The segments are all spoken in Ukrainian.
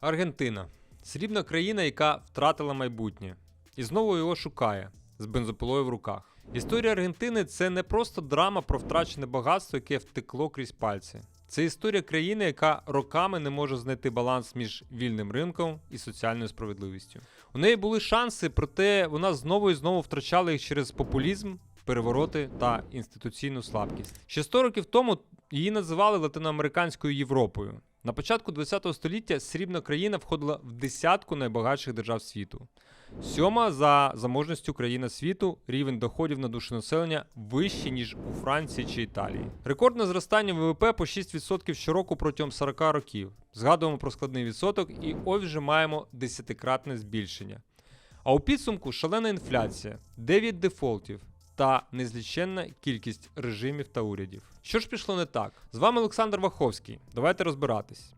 Аргентина срібна країна, яка втратила майбутнє, і знову його шукає з бензопилою в руках. Історія Аргентини це не просто драма про втрачене багатство, яке втекло крізь пальці. Це історія країни, яка роками не може знайти баланс між вільним ринком і соціальною справедливістю. У неї були шанси, проте вона знову і знову втрачала їх через популізм, перевороти та інституційну слабкість. Ще 100 років тому її називали латиноамериканською Європою. На початку ХХ століття срібна країна входила в десятку найбагатших держав світу. Сьома за заможністю країна світу, рівень доходів на душу населення вищий, ніж у Франції чи Італії. Рекордне зростання ВВП по 6% щороку протягом 40 років. Згадуємо про складний відсоток, і ось вже маємо десятикратне збільшення. А у підсумку шалена інфляція, 9 дефолтів та незліченна кількість режимів та урядів. Що ж пішло не так? З вами Олександр Ваховський. Давайте розбиратись.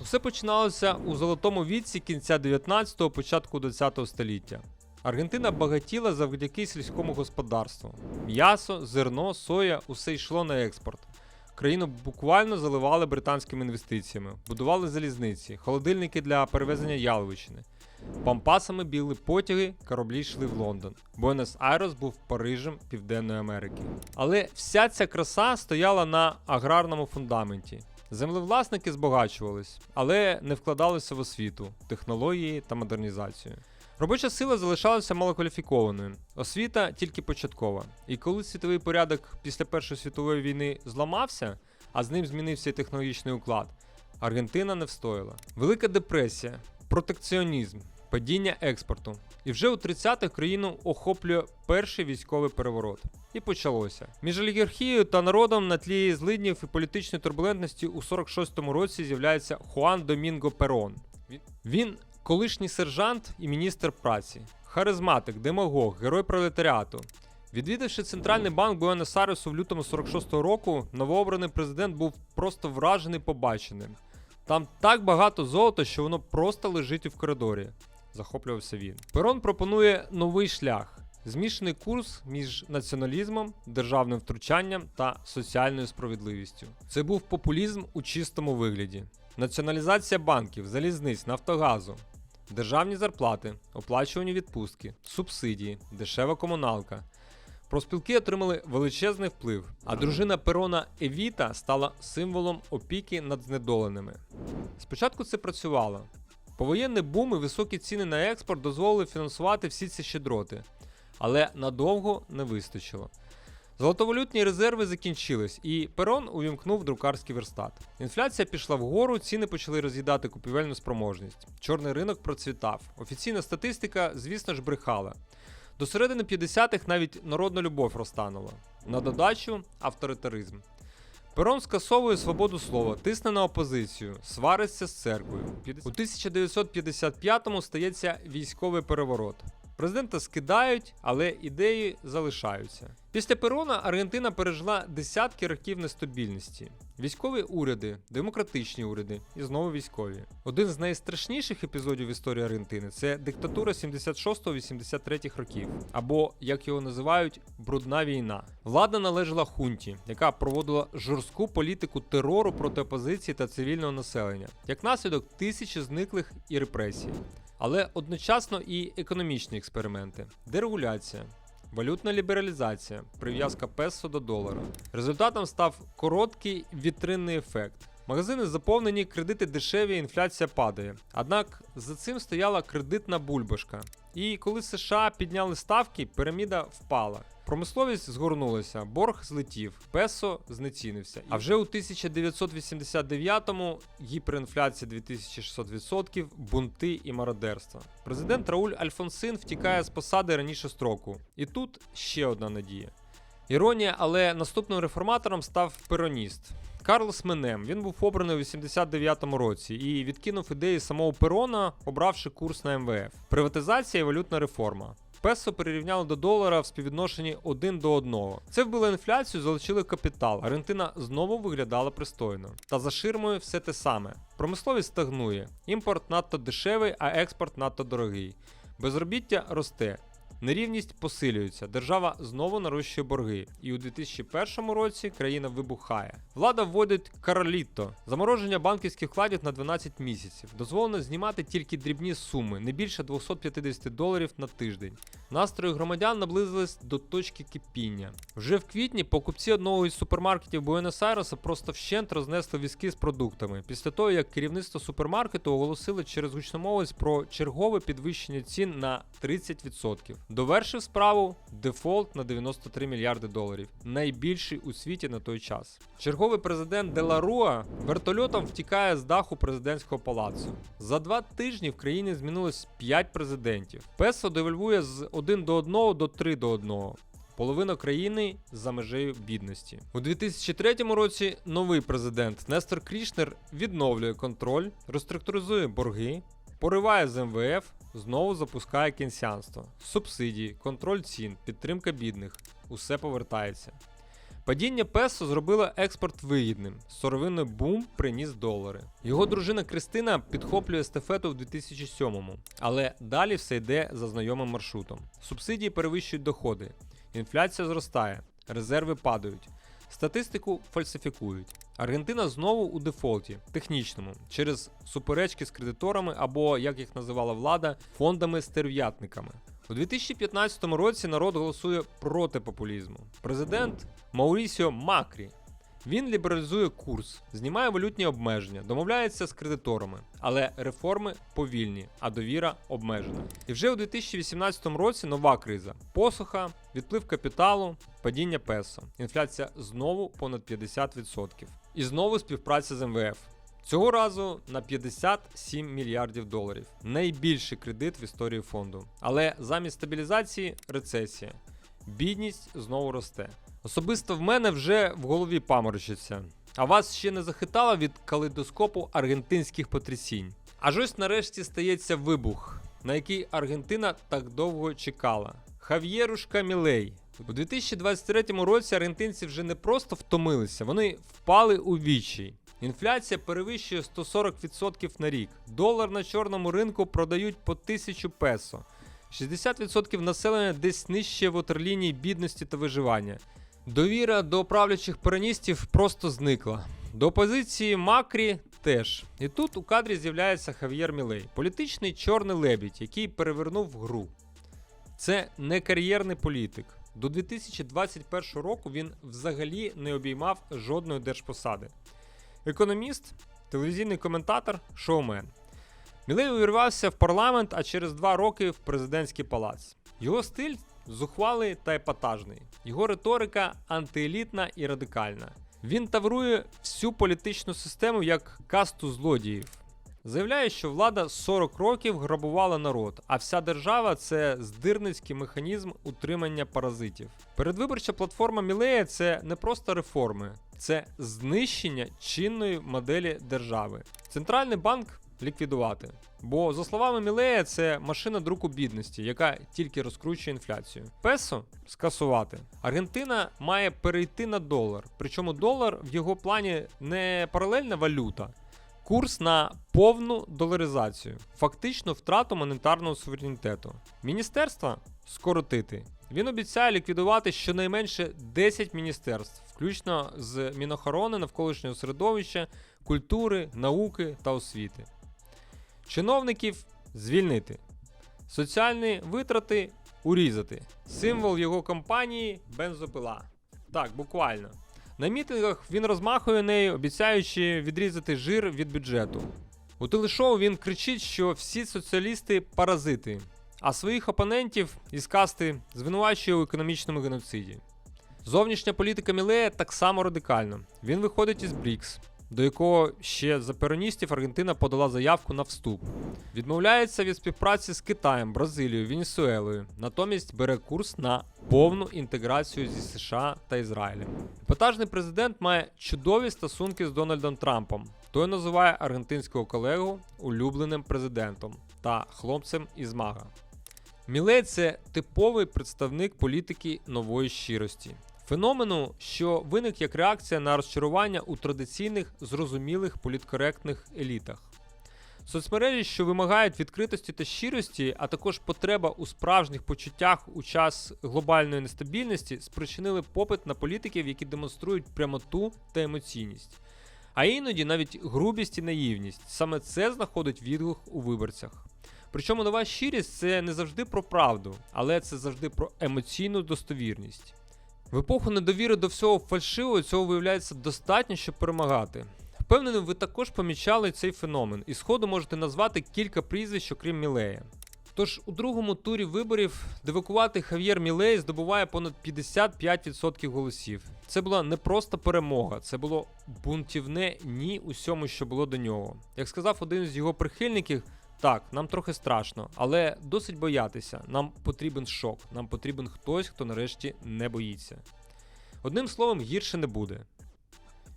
Все починалося у золотому віці кінця 19-го, початку 20-го століття. Аргентина багатіла завдяки сільському господарству. М'ясо, зерно, соя усе йшло на експорт. Країну буквально заливали британськими інвестиціями, будували залізниці, холодильники для перевезення яловичини. Пампасами біли потяги, кораблі йшли в Лондон. Буенос-Айрес був Парижем Південної Америки. Але вся ця краса стояла на аграрному фундаменті. Землевласники збагачувались, але не вкладалися в освіту, технології та модернізацію. Робоча сила залишалася малокваліфікованою, освіта тільки початкова. І коли світовий порядок після Першої світової війни зламався, а з ним змінився технологічний уклад, Аргентина не встояла. Велика депресія, протекціонізм, падіння експорту. І вже у 30-х країну охоплює перший військовий переворот. І почалося. Між олігархією та народом на тлі злиднів і політичної турбулентності у 46-му році з'являється Хуан Домінго Перон. Він колишній сержант і міністр праці, харизматик, демагог, герой пролетаріату. Відвідавши центральний банк Буенос-Айресу в лютому 46-го року, новообраний президент був просто вражений побаченим. Там так багато золота, що воно просто лежить в коридорі. Захоплювався він. Перон пропонує новий шлях: змішаний курс між націоналізмом, державним втручанням та соціальною справедливістю. Це був популізм у чистому вигляді. Націоналізація банків, залізниць, Нафтогазу, державні зарплати, оплачувані відпустки, субсидії, дешева комуналка. Профспілки отримали величезний вплив, а дружина Перона Евіта стала символом опіки над знедоленими. Спочатку це працювало. Повоєнний бум і високі ціни на експорт дозволили фінансувати всі ці щедроти, але надовго не вистачило. Золотовалютні резерви закінчились, і Перон увімкнув друкарський верстат. Інфляція пішла вгору, ціни почали роз'їдати купівельну спроможність. Чорний ринок процвітав. Офіційна статистика, звісно ж, брехала. До середини 50-х навіть народна любов розтанула. На додачу авторитаризм. Перон скасовує свободу слова, тисне на опозицію, свариться з церквою. У 1955-му стається військовий переворот. Президента скидають, але ідеї залишаються. Після Перона Аргентина пережила десятки років нестабільності. Військові уряди, демократичні уряди і знову військові. Один з найстрашніших епізодів в історії Аргентини це диктатура 76-83 років, або як його називають, брудна війна. Влада належала хунті, яка проводила жорстку політику терору проти опозиції та цивільного населення. Як наслідок тисячі зниклих і репресій. Але одночасно і економічні експерименти, дерегуляція, валютна лібералізація, прив'язка песо до долара. Результатом став короткий вітринний ефект. Магазини заповнені, кредити дешеві, інфляція падає. Однак за цим стояла кредитна бульбашка. І коли США підняли ставки, піраміда впала. Промисловість згорнулася, борг злетів, песо знецінився. А вже у 1989-му гіперінфляція 2600%, бунти і мародерство. Президент Рауль Альфонсин втікає з посади раніше строку. І тут ще одна надія. Іронія, але наступним реформатором став пероніст. Карлос Менем. Він був обраний у 89-му році і відкинув ідеї самого Перона, обравши курс на МВФ. Приватизація і валютна реформа. Песо перерівняли до долара в співвідношенні 1 до 1. Це вбило інфляцію, залучили капітал. Аргентина знову виглядала пристойно. Та за ширмою все те саме. Промисловість стагнує, імпорт надто дешевий, а експорт надто дорогий. Безробіття росте. Нерівність посилюється, держава знову нарощує борги, і у 2001 році країна вибухає. Влада вводить караліто замороження банківських вкладів на 12 місяців. Дозволено знімати тільки дрібні суми, не більше 250 доларів на тиждень. Настрої громадян наблизились до точки кипіння. Вже в квітні покупці одного із супермаркетів Буенос-Айреса просто вщент рознесли візки з продуктами після того, як керівництво супермаркету оголосило через гучномовець про чергове підвищення цін на 30%. Довершив справу дефолт на 93 мільярди доларів, найбільший у світі на той час. Черговий президент Деларуа вертольотом втікає з даху президентського палацу. За два тижні в країні змінилось 5 президентів. Песо девальвує з 1 до 1 до 3 до 1. Половина країни за межею бідності. У 2003 році новий президент Нестор Крішнер відновлює контроль, реструктуризує борги, пориває з МВФ, знову запускає кінсянство, субсидії, контроль цін, підтримка бідних. Усе повертається. Падіння Песо зробило експорт вигідним. Сировинний бум приніс долари. Його дружина Кристина підхоплює естафету в 2007-му, але далі все йде за знайомим маршрутом. Субсидії перевищують доходи, інфляція зростає, резерви падають, статистику фальсифікують. Аргентина знову у дефолті, технічному, через суперечки з кредиторами або, як їх називала влада, фондами-стерв'ятниками. У 2015 році народ голосує проти популізму. Президент Маурісіо Макрі. Він лібералізує курс, знімає валютні обмеження, домовляється з кредиторами, але реформи повільні, а довіра обмежена. І вже у 2018 році нова криза: посуха, відплив капіталу, падіння песо, інфляція знову понад 50%. І знову співпраця з МВФ. Цього разу на 57 мільярдів доларів. Найбільший кредит в історії фонду. Але замість стабілізації рецесія. Бідність знову росте. Особисто в мене вже в голові паморочиться. А вас ще не захитало від калейдоскопу аргентинських потрясінь. Аж ось нарешті стається вибух, на який Аргентина так довго чекала. Хав'єрушка Мілей. У 2023 році аргентинці вже не просто втомилися, вони впали у вічі. Інфляція перевищує 140% на рік. Долар на чорному ринку продають по 1000 песо. 60% населення десь нижче ватерлінії бідності та виживання. Довіра до правлячих пероністів просто зникла. До опозиції Макрі теж. І тут у кадрі з'являється Хав'єр Мілей, політичний чорний лебідь, який перевернув гру. Це не кар'єрний політик. До 2021 року він взагалі не обіймав жодної держпосади. Економіст, телевізійний коментатор, шоумен. Мілей увірвався в парламент, а через два роки в президентський палац. Його стиль зухвалий та епатажний. Його риторика антиелітна і радикальна. Він таврує всю політичну систему як касту злодіїв. Заявляє, що влада 40 років грабувала народ, а вся держава це здирницький механізм утримання паразитів. Передвиборча платформа Мілея це не просто реформи, це знищення чинної моделі держави. Центральний банк ліквідувати. Бо, за словами Мілея, це машина друку бідності, яка тільки розкручує інфляцію. Песо скасувати. Аргентина має перейти на долар. Причому долар в його плані не паралельна валюта. Курс на повну доларизацію, фактично втрату монетарного суверенітету. Міністерства скоротити. Він обіцяє ліквідувати щонайменше 10 міністерств, включно з Мінохорони, навколишнього середовища, культури, науки та освіти. Чиновників звільнити. Соціальні витрати урізати. Символ його кампанії бензопила. Так, буквально. На мітингах він розмахує нею, обіцяючи відрізати жир від бюджету. У телешоу він кричить, що всі соціалісти паразити, а своїх опонентів із касти звинувачує у економічному геноциді. Зовнішня політика Мілея так само радикальна. Він виходить із БРІКС, до якого ще за пероністів Аргентина подала заявку на вступ. Відмовляється від співпраці з Китаєм, Бразилією, Венесуелою, натомість бере курс на повну інтеграцію зі США та Ізраїлем. Епатажний президент має чудові стосунки з Дональдом Трампом. Той називає аргентинського колегу улюбленим президентом та хлопцем із мага. Мілей це типовий представник політики нової щирості. Феномену, що виник як реакція на розчарування у традиційних зрозумілих політкоректних елітах. Соцмережі, що вимагають відкритості та щирості, а також потреба у справжніх почуттях у час глобальної нестабільності, спричинили попит на політиків, які демонструють прямоту та емоційність. А іноді навіть грубість і наївність. Саме це знаходить відгук у виборцях. Причому нова щирість це не завжди про правду, але це завжди про емоційну достовірність. В епоху недовіри до всього фальшивого цього виявляється достатньо, щоб перемагати. Впевнений, ви також помічали цей феномен, і сходу можете назвати кілька прізвищ, окрім Мілея. Тож у другому турі виборів девакувати Хав'єр Мілей здобуває понад 55% голосів. Це була не просто перемога, це було бунтівне ні усьому, що було до нього. Як сказав один з його прихильників, так, нам трохи страшно, але досить боятися. Нам потрібен шок, нам потрібен хтось, хто нарешті не боїться. Одним словом, гірше не буде.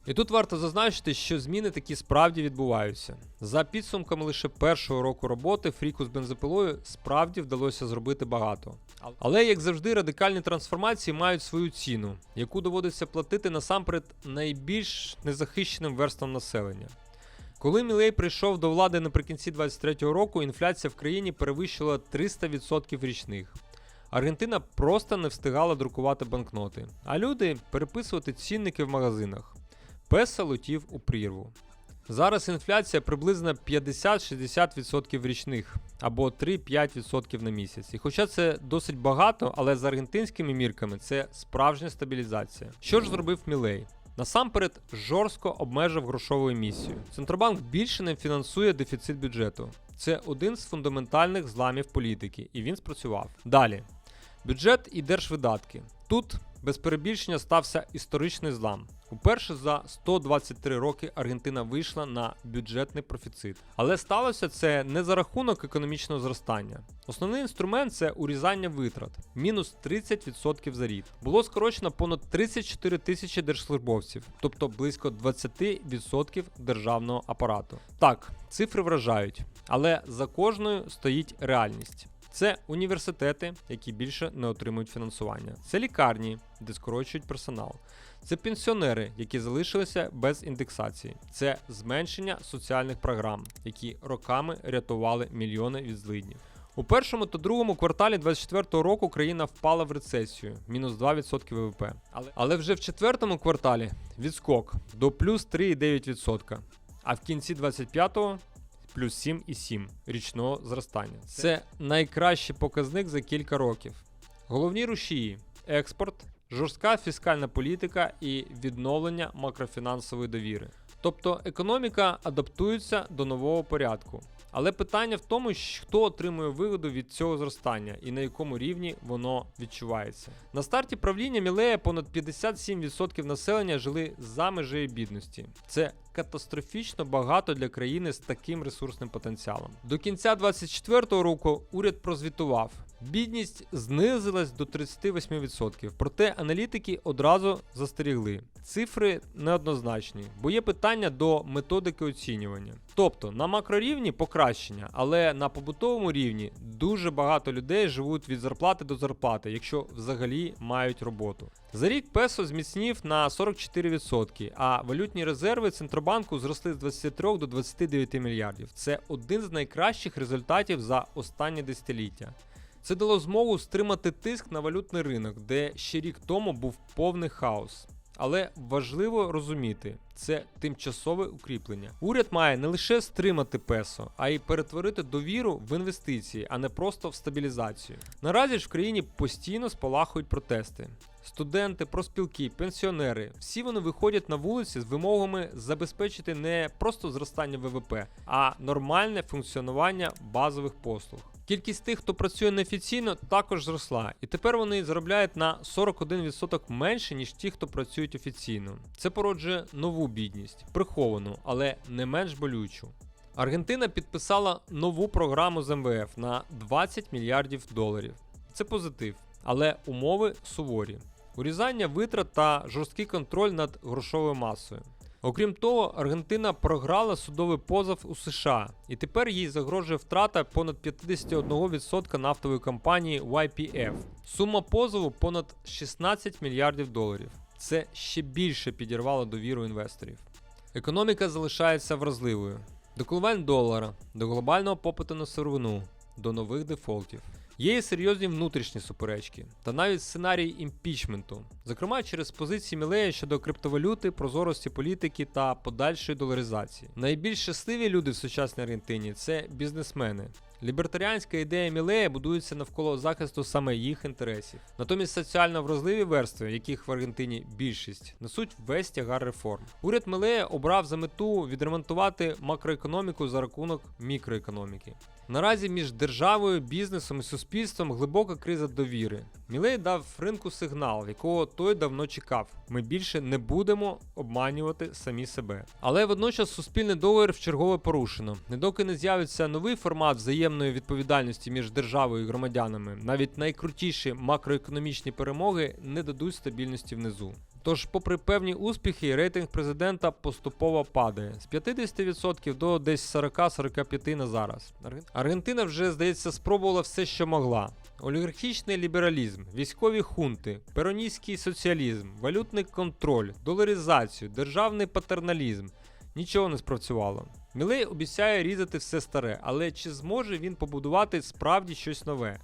І тут варто зазначити, що зміни такі справді відбуваються. За підсумками лише першого року роботи Фріку з бензопилою справді вдалося зробити багато. Але, як завжди, радикальні трансформації мають свою ціну, яку доводиться платити насамперед найбільш незахищеним верствам населення. Коли Мілей прийшов до влади наприкінці 23-го року, інфляція в країні перевищила 300% річних. Аргентина просто не встигала друкувати банкноти, а люди переписувати цінники в магазинах. Песа летів у прірву. Зараз інфляція приблизно 50-60% річних або 3-5% на місяць. І хоча це досить багато, але з аргентинськими мірками це справжня стабілізація. Що ж зробив Мілей? Насамперед жорстко обмежив грошову емісію. Центробанк більше не фінансує дефіцит бюджету. Це один з фундаментальних зламів політики, і він спрацював. Далі. Бюджет і держвидатки. Тут без перебільшення стався історичний злам. Уперше за 123 роки Аргентина вийшла на бюджетний профіцит. Але сталося це не за рахунок економічного зростання. Основний інструмент це урізання витрат мінус 30% за рік. Було скорочено понад 34 тисячі держслужбовців, тобто близько 20% державного апарату. Так, цифри вражають, але за кожною стоїть реальність. Це університети, які більше не отримують фінансування. Це лікарні, де скорочують персонал. Це пенсіонери, які залишилися без індексації. Це зменшення соціальних програм, які роками рятували мільйони від злиднів. У першому та другому кварталі 2024 року країна впала в рецесію, мінус 2% ВВП. Але, але вже в четвертому кварталі відскок до плюс 3,9%. А в кінці 25-го плюс 7,7 річного зростання. Це найкращий показник за кілька років. Головні рушії: експорт, жорстка фіскальна політика і відновлення макрофінансової довіри. Тобто економіка адаптується до нового порядку. Але питання в тому, хто отримує вигоду від цього зростання і на якому рівні воно відчувається. На старті правління Мілея понад 57% населення жили за межею бідності. Це катастрофічно багато для країни з таким ресурсним потенціалом. До кінця 2024 року уряд прозвітував. Бідність знизилась до 38%, проте аналітики одразу застерігли. Цифри неоднозначні, бо є питання до методики оцінювання. Тобто на макрорівні покращення, але на побутовому рівні дуже багато людей живуть від зарплати до зарплати, якщо взагалі мають роботу. За рік песо зміцнів на 44%, а валютні резерви Центробанку зросли з 23 до 29 мільярдів. Це один з найкращих результатів за останні десятиліття. Це дало змогу стримати тиск на валютний ринок, де ще рік тому був повний хаос. Але важливо розуміти, це тимчасове укріплення. Уряд має не лише стримати песо, а й перетворити довіру в інвестиції, а не просто в стабілізацію. Наразі ж в країні постійно спалахують протести. Студенти, проспілки, пенсіонери всі вони виходять на вулиці з вимогами забезпечити не просто зростання ВВП, а нормальне функціонування базових послуг. Кількість тих, хто працює неофіційно, також зросла, і тепер вони заробляють на 41% менше, ніж ті, хто працюють офіційно. Це породжує нову бідність, приховану, але не менш болючу. Аргентина підписала нову програму з МВФ на 20 мільярдів доларів. Це позитив, але умови суворі. Урізання витрат та жорсткий контроль над грошовою масою. Окрім того, Аргентина програла судовий позов у США, і тепер їй загрожує втрата понад 51% нафтової компанії YPF. Сума позову понад 16 мільярдів доларів. Це ще більше підірвало довіру інвесторів. Економіка залишається вразливою. До коливань долара, до глобального попиту на сировину, до нових дефолтів. Є і серйозні внутрішні суперечки, та навіть сценарій імпічменту, зокрема через позиції Мілея щодо криптовалюти, прозорості політики та подальшої доларизації. Найбільш щасливі люди в сучасній Аргентині це бізнесмени. Лібертаріанська ідея Мілея будується навколо захисту саме їх інтересів. Натомість соціально вразливі верстви, яких в Аргентині більшість, несуть весь тягар реформ. Уряд Мілея обрав за мету відремонтувати макроекономіку за рахунок мікроекономіки. Наразі між державою, бізнесом і суспільством глибока криза довіри. Мілей дав ринку сигнал, якого той давно чекав. Ми більше не будемо обманювати самі себе. Але водночас суспільний договір вчергове порушено. Не доки не з'явиться новий формат взаємної відповідальності між державою і громадянами, навіть найкрутіші макроекономічні перемоги не дадуть стабільності внизу. Тож, попри певні успіхи, рейтинг президента поступово падає з 50% до десь 40-45 на зараз. Аргентина вже, здається, спробувала все, що могла. Олігархічний лібералізм, військові хунти, пероністський соціалізм, валютний контроль, доларизацію, державний патерналізм. Нічого не спрацювало. Мілей обіцяє різати все старе, але чи зможе він побудувати справді щось нове?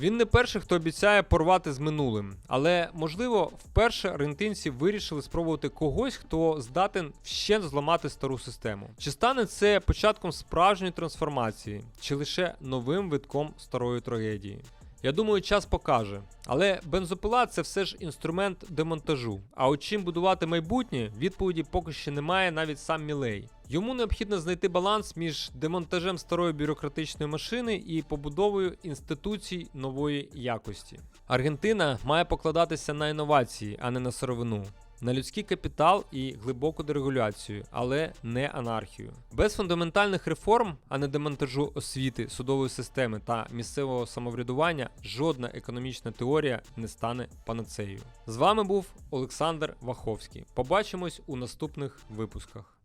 Він не перший, хто обіцяє порвати з минулим, але можливо, вперше рентинці вирішили спробувати когось, хто здатен ще зламати стару систему. Чи стане це початком справжньої трансформації, чи лише новим витком старої трагедії? Я думаю, час покаже. Але бензопила це все ж інструмент демонтажу. А от чим будувати майбутнє, відповіді поки що немає навіть сам Мілей. Йому необхідно знайти баланс між демонтажем старої бюрократичної машини і побудовою інституцій нової якості. Аргентина має покладатися на інновації, а не на сировину. На людський капітал і глибоку дерегуляцію, але не анархію. Без фундаментальних реформ, а не демонтажу освіти, судової системи та місцевого самоврядування, жодна економічна теорія не стане панацеєю. З вами був Олександр Ваховський. Побачимось у наступних випусках.